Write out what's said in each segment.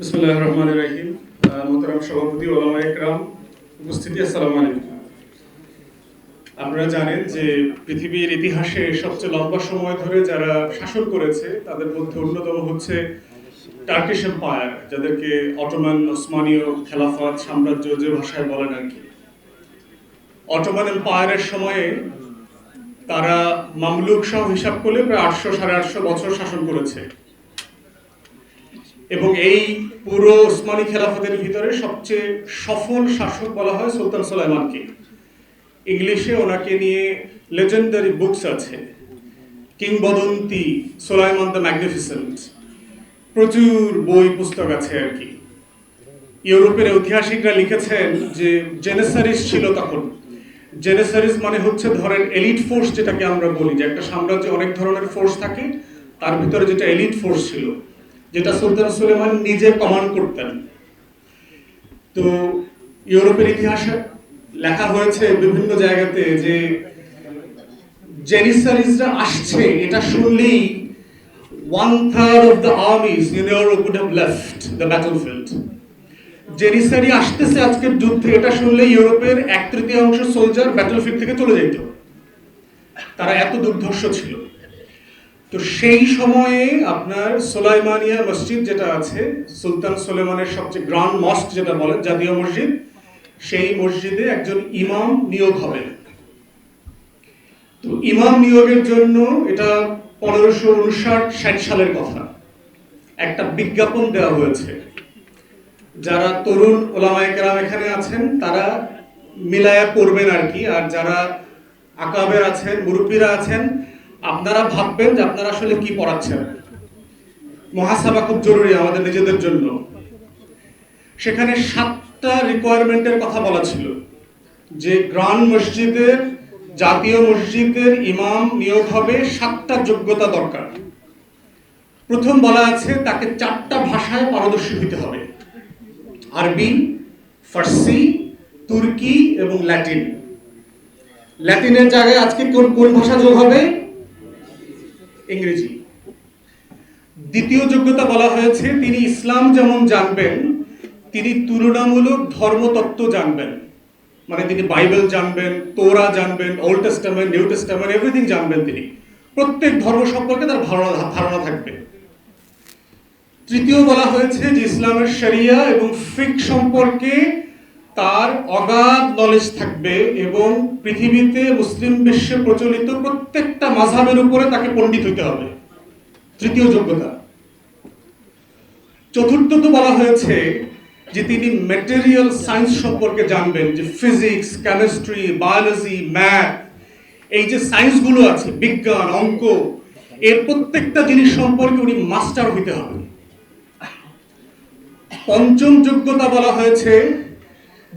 বিসমুল্লাহ রহমান রাহিম। মোহতারাম সভাপতি ওলামা একরাম, উপস্থিতি আপনারা জানেন যে পৃথিবীর ইতিহাসে সবচেয়ে লম্বা সময় ধরে যারা শাসন করেছে, তাদের মধ্যে অন্যতম হচ্ছে টার্কিশ এম্পায়ার যাদেরকে অটোমান, ওসমানীয় খেলাফত, সাম্রাজ্য যে ভাষায় বলেন আর কি। অটোমান এম্পায়ারের সময়ে তারা মামলুক সহ হিসাব করলে প্রায় আটশো, সাড়ে আটশো বছর শাসন করেছে। এবং এই পুরো ওসমানী খেলাফতের ভিতরে সবচেয়ে সফল শাসক বলা হয় সুলতান সুলাইমানকে। ইংলিশে ওনাকে নিয়ে লেজেন্ডারি বুকস আছে। কিংবদন্তি সোলাইমান দ্য ম্যাগনিফিসেন্ট। প্রচুর বই, পুস্তক আছে আর কি। ইউরোপের ঐতিহাসিকরা লিখেছেন যে জেনেসারিস ছিল তখন। জেনেসারিস মানে হচ্ছে ধরেন এলিট ফোর্স যেটাকে আমরা বলি, যে একটা সাম্রাজ্যে অনেক ধরনের ফোর্স থাকে, তার ভিতরে যেটা এলিট ফোর্স ছিল যেটা সুলতান সুলেমান নিজে কমান্ড করতেন। তো ইউরোপের ইতিহাসে লেখা হয়েছে বিভিন্ন জায়গাতে যে জেনিসারিজরা আসছে, এটা শুনলেই one third of the armies in Europe would have left the Janissary আসতেছে আজকের যুদ্ধে, এটা শুনলে ইউরোপের এক তৃতীয়াংশ সোলজার ব্যাটলফিল্ড থেকে চলে যেত তারা এত দুর্ধর্ষ ছিল। তো সেই সময়ে আপনার সোলাইমানিয়া মসজিদ যেটা আছে, সুলতান সোলেমানের সবচেয়ে গ্রান্ড মস্ক যেটা বলেন, জাতীয় মসজিদ, সেই মসজিদে একজন ইমাম নিয়োগ হবেন তো ইমাম নিয়োগের জন্য এটা পনেরোশো উনষাট ষাট সালের কথা। একটা বিজ্ঞাপন দেওয়া হয়েছে। যারা তরুণ ওলামায়ে কেরাম এখানে আছেন, তারা মিলায়া পড়বেন আর কি, আর যারা আকাবের আছেন, মুরব্বীরা আছেন আপনারা ভাববেন যে আপনারা আসলে কি পড়াচ্ছেন। মহাসভা খুব জরুরি আমাদের নিজেদের জন্য। সেখানে সাতটা রিকোয়ারমেন্টের কথা বলা ছিল। যে গ্রান্ড মসজিদের জাতীয় মসজিদের ইমাম নিয়োগ হবে সাতটা যোগ্যতা দরকার। প্রথম বলা আছে তাকে চারটা ভাষায় পারদর্শী হতে হবে। আরবি, ফার্সি, তুর্কি এবং ল্যাটিন। ল্যাটিনের জায়গায় আজকে কোন কোন ভাষা যোগ হবে? ইংরেজি। দ্বিতীয় যোগ্যতা বলা হয়েছে, তিনি ইসলাম যেমন জানবেন, তিনি তুলনামূলক ধর্মতত্ত্ব জানবেন। মানে তিনি বাইবেল জানবেন, তোরা জানবেন, old testament, new testament, everything জানবেন তিনি। প্রত্যেক ধর্ম সম্পর্কে তার ধারণা ধারণা থাকবে। তৃতীয় বলা হয়েছে যে ইসলামের শরিয়া এবং ফিক সম্পর্কে তার অগাধ নলেজ থাকবে এবং পৃথিবীতে মুসলিম বিশ্বে প্রচলিত প্রত্যেকটা মাঝাবের উপরে তাকে পণ্ডিত হইতে হবে। তৃতীয় যোগ্যতা। চতুর্থ তো বলা হয়েছে যে তিনি ম্যাটেরিয়াল সায়েন্স সম্পর্কে জানবেন যে ফিজিক্স কেমিস্ট্রি বায়োলজি ম্যাথ এই যে সায়েন্সগুলো আছে, বিজ্ঞান, অঙ্ক, এর প্রত্যেকটা জিনিস সম্পর্কে উনি মাস্টার হইতে হবে। পঞ্চম যোগ্যতা বলা হয়েছে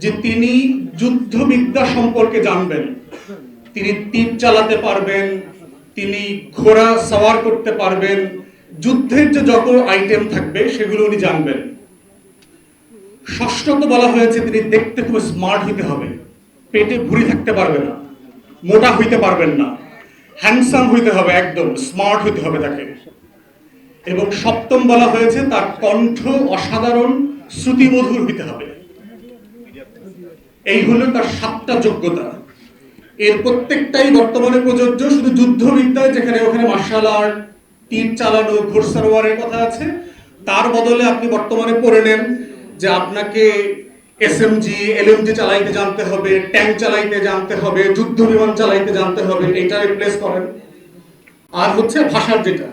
যে তিনি যুদ্ধবিদ্যা সম্পর্কে জানবেন। তিনি তীর চালাতে পারবেন, তিনি ঘোড়া সওয়ার করতে পারবেন, যুদ্ধের যে যত আইটেম থাকবে সেগুলো উনি জানবেন। ষষ্ঠত বলা হয়েছে তিনি দেখতে খুব স্মার্ট হইতে হবে। পেটে ভুঁড়ি থাকতে পারবে না, মোটা হইতে পারবেন না হ্যান্ডসাম হইতে হবে একদম স্মার্ট হইতে হবে তাকে। এবং সপ্তম বলা হয়েছে তার কণ্ঠ অসাধারণ, শ্রুতিমধুর হইতে হবে। এই হলো তার সাতটা যোগ্যতা। এর প্রত্যেকটাই বর্তমানে প্রযোজ্য, শুধু যুদ্ধবিদ্যায় যেখানে ওখানে মার্শাল আর্ট তীর চালানো ঘোড়সারোয়ারের কথা আছে। তার বদলে আপনি বর্তমানে পড়ে নেন যে আপনাকে এসএমজি এলএমজি চালাইতে জানতে হবে ট্যাঙ্ক চালাইতে জানতে হবে, যুদ্ধ বিমান চালাইতে জানতে হবে, এটা রিপ্লেস করেন। আর হচ্ছে ভাষার যেটা।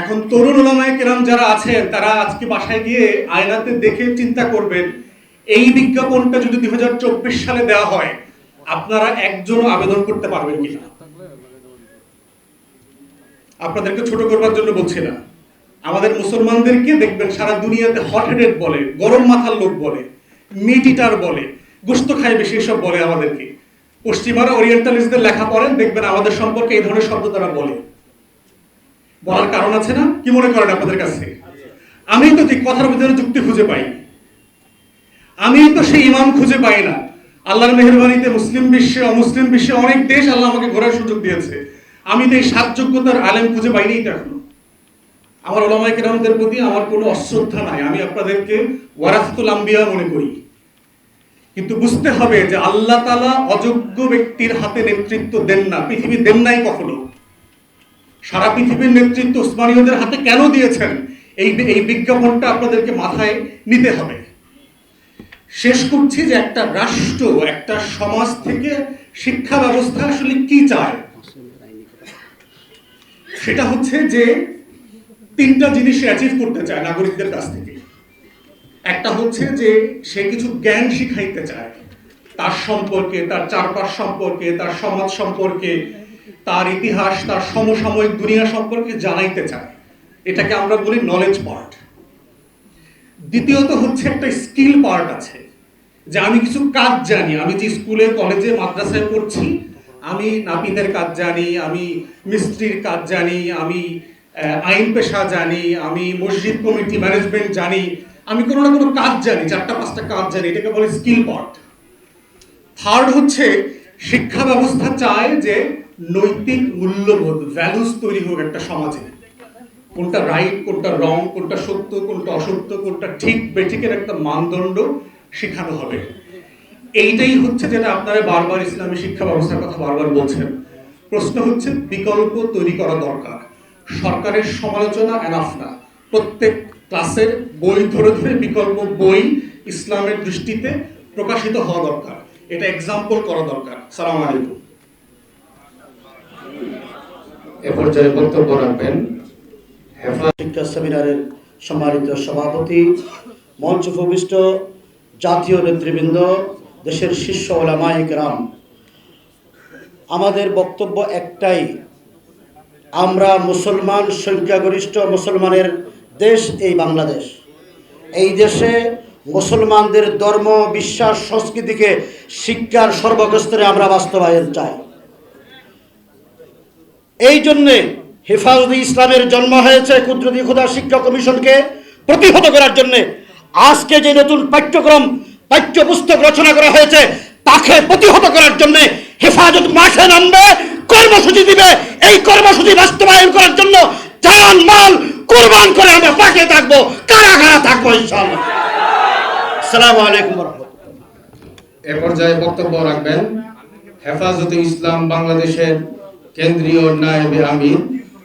এখন তরুণ ওলামায় কেরাম যারা আছেন, তারা আজকে বাসায় গিয়ে আয়নাতে দেখে চিন্তা করবেন এই বিজ্ঞাপনটা যদি দুই হাজার চব্বিশ সালে দেওয়া হয়, আপনারা একজনও আবেদন করতে পারবেন কিনা? আপনাদেরকে ছোট করবার জন্য বলছি না। আমাদের মুসলমানদেরকে দেখবেন সারা দুনিয়াতে হট হেডেড বলে, গরম মাথার লোক বলে মিট ইটার বলে, গোস্ত খায় বেশি সব বলে আমাদেরকে। পশ্চিমারা ওরিয়েন্টালিস্টদের লেখা পড়েন, দেখবেন আমাদের সম্পর্কে এই ধরনের শব্দ তারা বলে। বলার কারণ আছে না? কি মনে করেন আপনাদের কাছে? আমি তো ঠিক কথার ভিতরে যুক্তি খুঁজে পাই আমি তো সেই ইমাম খুঁজে পাই না। আল্লাহর মেহরবানিতে মুসলিম বিশ্বে, অমুসলিম বিশ্বে অনেক দেশ আল্লাহ আমাকে ঘোরার সুযোগ দিয়েছে। আমি তো এই সাত যোগ্যতার আলেম খুঁজে পাইনি তো এখনও। আমার ওলামাই কেরামদের প্রতি আমার কোনো অশ্রদ্ধা নাই। আমি আপনাদেরকে ওয়ারাসতুল আম্বিয়া মনে করি। কিন্তু বুঝতে হবে যে আল্লাহ তালা অযোগ্য ব্যক্তির হাতে নেতৃত্ব দেন না। পৃথিবী দেন নাই কখনো। সারা পৃথিবীর নেতৃত্ব উসমানীয়দের হাতে কেন দিয়েছেন? এই এই বিজ্ঞাপনটা আপনাদেরকে মাথায় নিতে হবে। শেষ করছি যে একটা রাষ্ট্র, একটা সমাজ থেকে শিক্ষা ব্যবস্থা আসলে কি চায়? সেটা হচ্ছে যে তিনটা জিনিস অ্যাচিভ করতে চায় নাগরিকদের কাছ থেকে। একটা হচ্ছে যে সে কিছু জ্ঞান শিখাইতে চায়। তার সম্পর্কে, তার চারপাশ সম্পর্কে, তার সমাজ সম্পর্কে, তার ইতিহাস, তার সমসাময়িক দুনিয়া সম্পর্কে জানাইতে চায়। এটাকে আমরা বলি নলেজ পার্ট দ্বিতীয়ত হচ্ছে একটা স্কিল পার্ট আছে। যে আমি কিছু কাজ জানি, আমি যে স্কুলে, কলেজে, মাদ্রাসায় পড়ছি, আমি নাপিতের কাজ জানি, আমি মিস্ত্রির কাজ জানি, আমি আইন পেশা জানি, আমি মসজিদ কমিটি ম্যানেজমেন্ট জানি, আমি কোনো না কোনো কাজ জানি, চারটা, পাঁচটা কাজ জানি, এটাকে বলে স্কিল পার্ট থার্ড হচ্ছে, শিক্ষা ব্যবস্থা চায় যে নৈতিক মূল্যবোধ ভ্যালুস তৈরি হোক একটা সমাজে। কোনটা রাইট কোনটা রং কোনটা সত্য, কোনটা অসত্য, কোনটা ঠিক, বেঠিকের একটা মানদণ্ড শেখানো হবে। এইটাই হচ্ছে যেটা আপনারা বারবার ইসলামী শিক্ষা ব্যবস্থার কথা বারবার বলছেন। প্রশ্ন হচ্ছে বিকল্প তৈরি করা দরকার। সরকারের সমালোচনা এনাফ না। প্রত্যেক ক্লাসের বই ধরে ধরে বিকল্প বই ইসলামের দৃষ্টিতে প্রকাশিত হওয়া দরকার। এটা এক্সাম্পল করা দরকার। সালাম আলাইকুম। এ পর্যায়ে বক্তব্য রাখবেন হেফাজ শিক্ষা সেমিনারের সম্মানিত সভাপতি মঞ্চ উপবিষ্ট জাতীয় নেতৃবৃন্দ, দেশের শীর্ষ ওলামায়িক রাম আমাদের বক্তব্য একটাই, আমরা মুসলমান সংখ্যাগরিষ্ঠ মুসলমানের দেশ এই বাংলাদেশ। এই দেশে মুসলমানদের ধর্ম, বিশ্বাস, সংস্কৃতিকে শিক্ষার সর্বস্তরে আমরা বাস্তবায়ন চাই। এই জন্যে হেফাজতে ইসলামের জন্ম হয়েছে কুদরতি খুদা শিক্ষা কমিশনকে প্রতিহত করার জন্যে। আজকে যে নতুন পাঠ্যক্রম, পাঠ্যপুস্তক রচনা করা হয়েছে, তাকে প্রতিহত করার জন্যে হেফাজত মাঠে নামবে, কর্মসূচি দিবে। এই কর্মসূচি বাস্তবায়ন করার জন্য জান মাল কোরবান করে আমরা পাশে থাকব, কারাগারা থাকব ইনশাআল্লাহ। আসসালামু আলাইকুম এ পর্যায়ে বক্তব্য রাখবেন হেফাজতে ইসলাম বাংলাদেশের কেন্দ্রীয় নায়েবে আমির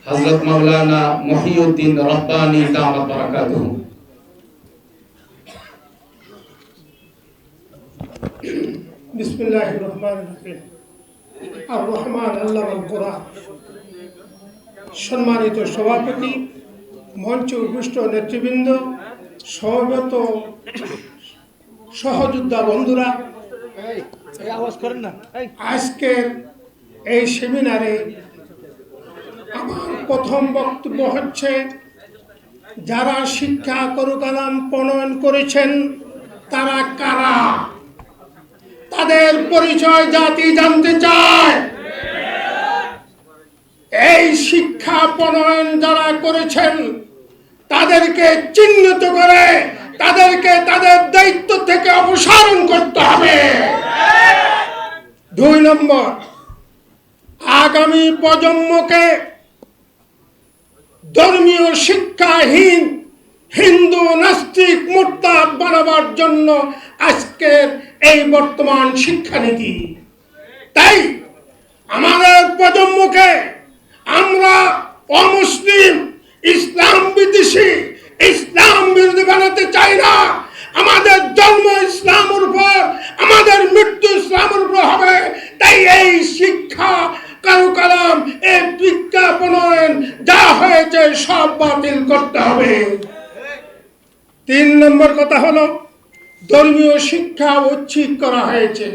হযরত মাওলানা মহিউদ্দিন রব্বানি দামাত বারাকাতুহু। বিসমিল্লাহ রহমান রহিম। আর রহমান আল্লাহ কোরআন সম্মানিত সভাপতি, মঞ্চ উপৃষ্ট নেতৃবৃন্দ, সমবেত সহযোদ্ধা বন্ধুরা, আজকের এই সেমিনারে আমার প্রথম বক্তব্য হচ্ছে, যারা শিক্ষা করুকালাম প্রণয়ন করেছেন, তারা কারা? তাদের পরিচয় জাতি জানতে চায়। এই শিক্ষা প্রণয়ন যারা করেছেন, তাদেরকে চিহ্নিত করে তাদেরকে তাদের দায়িত্ব থেকে অপসারণ করতে হবে। দুই নম্বর, আগামী প্রজন্মকে ধর্মীয় শিক্ষাহীন হিন্দু নাস্তিক মোরতাদ বানাবার জন্য আজকের এই বর্তমান শিক্ষানীতি। তাই আমাদের প্রজন্মকে আমরা অমুসলিম, ইসলাম বিদেশি, ইসলাম বিরোধী বানাতে চাই না। আমাদের জন্ম ইসলামের উপর, আমাদের মৃত্যু ইসলামের উপর হবে। তাই এই শিক্ষা কারুকালাম, এই বিজ্ঞাপনয়ন যা হয়েছে সব বাতিল করতে হবে। তিন নম্বর কথা হলো, ধর্মীয় শিক্ষা উচ্ছিক করা হয়েছে।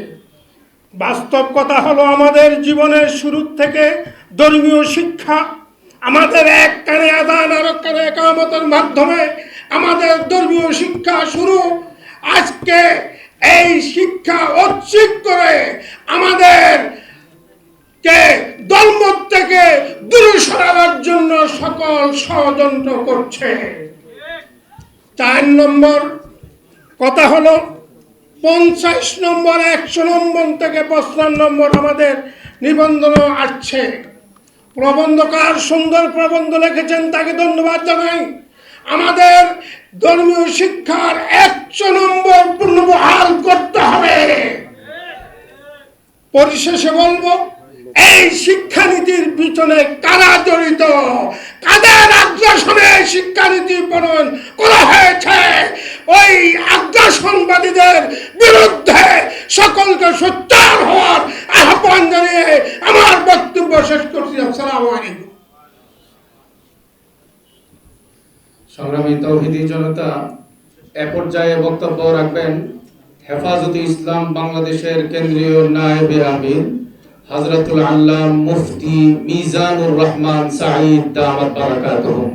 বাস্তব কথা হলো, আমাদের জীবনের শুরু থেকে ধর্মীয় শিক্ষা আমাদের এক কানে আদান, আর এক কানে একামতের মাধ্যমে আমাদের ধর্মীয় শিক্ষা শুরু। আজকে এই শিক্ষা উচ্ছিক করে আমাদের কে দলমত থেকে দূরে সরাবার জন্য সকল ষড়যন্ত্র করছে। চার নম্বর কথা হলো, পঞ্চাশ নম্বর, একশো নম্বর থেকে পঁচপান্ন নম্বর আমাদের নিবন্ধন আসছে। প্রবন্ধকার সুন্দর প্রবন্ধ লিখেছেন, তাকে ধন্যবাদ জানাই। আমাদের ধর্মীয় শিক্ষার একশো নম্বর পুনর্বহাল করতে হবে। পরিশেষে বলব এই শিক্ষানীতির পিছনে কারা জড়িত? কাদের আগ্রাসনে শিক্ষানীতি প্রণয়ন করা হয়েছে? ওই আগ্রাসনবাদীদের বিরুদ্ধে সকলকে সোচ্চার হওয়ার আহ্বান জানিয়ে আমার বক্তব্য শেষ করছি। আসসালামু আলাইকুম। সংগ্রামী তৌহিদি জনতা, এ পর্যায়ে বক্তব্য রাখবেন হেফাজতে ইসলাম বাংলাদেশের কেন্দ্রীয় নায়েবে আমির। হযরতুল আল্লাহ মুফতি মিজানুর রহমান সাঈদ দামাত বারাকাতুহুম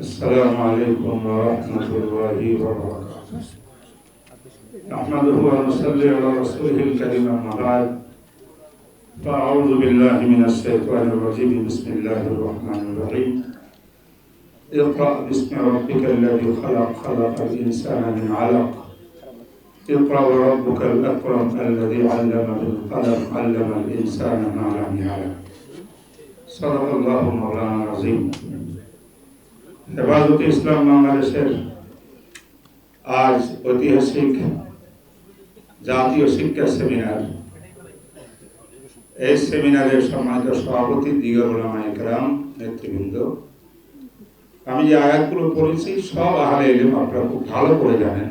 السلام عليكم ورحمة الله وبركاته نحمده ونصلي على رسوله الكريم أما بعد فأعوذ بالله من الشيطان الرجيم بسم الله الرحمن الرحيم اقرأ باسم ربك الذي خلق خلق الإنسان من علق اقرأ وربك الأكرم الذي علم بالقلم علم الإنسان ما لم يعلم صدق الله مولانا العظيم হেফাজতে ইসলাম বাংলাদেশের আজ ঐতিহাসিক জাতীয় শিক্ষা সেমিনার এই সেমিনারের সম্মানিত সভাপতি দিগরুলামা একরাম নেতৃবৃন্দ আমি যে আয়াতগুলো পড়েছি সব আহলে এলিম আপনারা খুব ভালো করে জানেন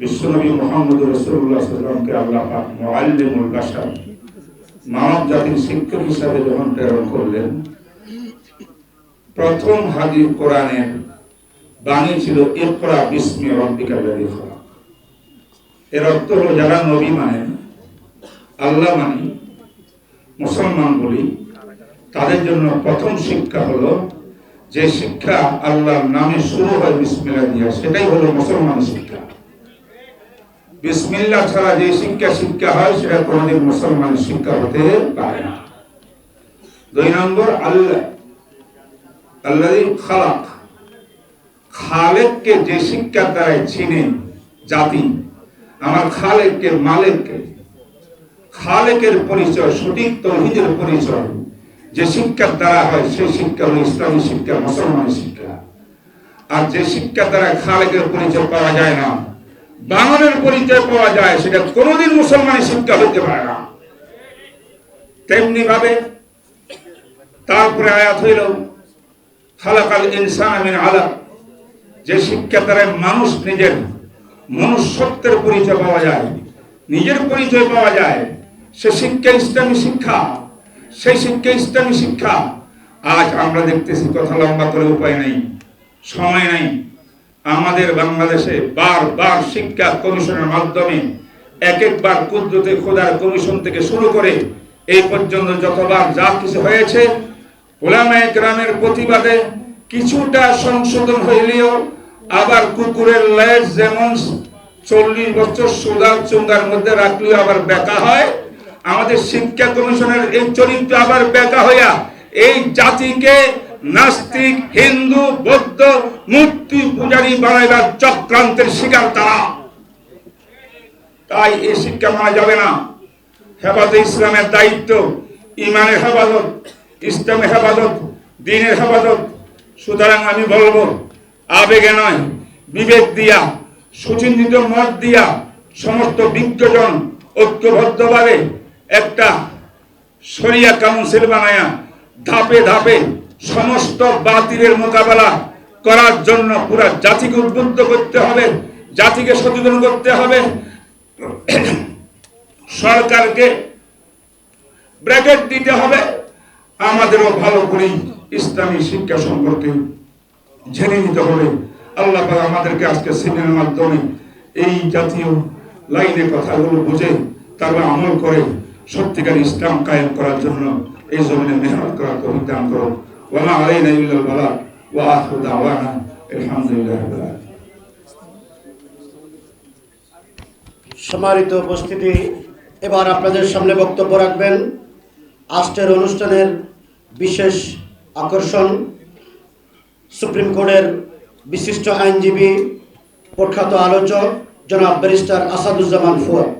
বিশ্বনবী মোহাম্মদ রসুল্লাহ সাল্লামকে আল্লাহ মোয়াল্লিমুল বাসার মানব জাতির শিক্ষক হিসাবে যখন প্রেরণ করলেন, প্রথম হাদিস কোরআনের বাণী ছিল, ইকরা বিস্মি রব্বিকা খালাক। এর অর্থ হলো, যারা নবী মানেন আল্লাহ মানি, মুসলমান বলি, তাদের জন্য প্রথম শিক্ষা হলো, যে শিক্ষা আল্লাহর নামে শুরু হয় বিসমিল্লাহ দিয়া, সেটাই হলো মুসলমান শিক্ষা। বিসমিল্লাহ ছাড়া যে শিক্ষা শিক্ষা হয়, সেটা কোনোদিন মুসলমানের শিক্ষা হতে পারে না। দুই নম্বর, আল্লাহ। আল্লাহ খালাক। খালেককে যে শিক্ষার দ্বারাই চিনে জাতি, আমার খালেককে মালেককে। খালেকের পরিচয়, সঠিক তৌহিদের পরিচয়, যে শিক্ষার দ্বারা হয়, সেই শিক্ষা হলো ইসলামী শিক্ষা, মুসলমান শিক্ষা। আর যে শিক্ষার দ্বারা খালেকের পরিচয় পাওয়া যায় না বাঙালের পরিচয় পাওয়া যায়, সেটা কোনোদিন মুসলমানের শিক্ষা হতে পারে না। তেমনি ভাবে তারপরে আয়াত হইল, খালাকাল ইনসান মিন আলাক যে শিক্ষা দ্বারা মানুষ নিজের মনুষ্যত্বের পরিচয় পাওয়া যায়, নিজের পরিচয় পাওয়া যায়, সে শিক্ষা ইসলামী শিক্ষা, সেই শিক্ষা ইসলামী শিক্ষা। আজ আমরা দেখতেছি, কথা লম্বা করে উপায় নেই, সময় নেই। আমাদের বাংলাদেশে বারবার শিক্ষা কমিশনের মাধ্যমে এক একবার কুদ্রতে খোদার কমিশন থেকে শুরু করে এই পর্যন্ত যতবার যা কিছু হয়েছে, ওলামায়ে গ্রামের প্রতিবাদে কিছুটা সংশোধন হইলেও আবার কুকুরের লেজ যেমন চল্লিশ বছর সোদার চুঙ্গার মধ্যে রাখলেও আবার বেকা হয়, আমাদের শিক্ষা কমিশনের এই চরিত্র আবার বেকা হইয়া এই জাতিকে নাস্তিক, হিন্দু, বৌদ্ধ মূর্তি পূজারী বানাইবার চক্রান্তের শিকার তারা। তাই এই শিক্ষা মানা যাবে না। হেফাজত ইসলামের দায়িত্ব, ইমানের হেফাজত, ইসলামের হেফাজত, দিনের হেফাজত। সুতরাং আমি বলব, আবেগে নয়, বিবেক দিয়া, সুচিন্তিত মত দিয়া সমস্ত বিজ্ঞজন ঐক্যবদ্ধভাবে একটা সরিয়া কাউন্সিল বানায়া ধাপে ধাপে সমস্ত বাতিলের মোকাবেলা করার জন্য পুরা জাতিকে উদ্বুদ্ধ করতে হবে, জাতিকে সচেতন করতে হবে। সরকারকে ব্র্যাকেট দিতে হবে। আমাদেরও ভালো করে ইসলামী শিক্ষা সম্পর্কে জেনে নিতে হবে। আল্লাহ আমাদেরকে আজকে সিনেমার মাধ্যমে এই জাতীয় লাইনে কথাগুলো বুঝে তারপর আমল করে সত্যিকার ইসলাম কায়েম করার জন্য এই জমিনে মেহনত করার দান করো ওয়া মা আলাইনা ইল্লাল ওয়া আখিরু দাওয়ানা আলহামদুলিল্লাহি রাব্বিল আলামিন সম্মানিত উপস্থিতি, এবার আপনাদের সামনে বক্তব্য রাখবেন আজকের অনুষ্ঠানের বিশেষ আকর্ষণ, সুপ্রিম কোর্টের বিশিষ্ট আইনজীবী প্রখ্যাত আলোচক জনাব ব্যারিস্টার আসাদুজ্জামান ফুয়াদ।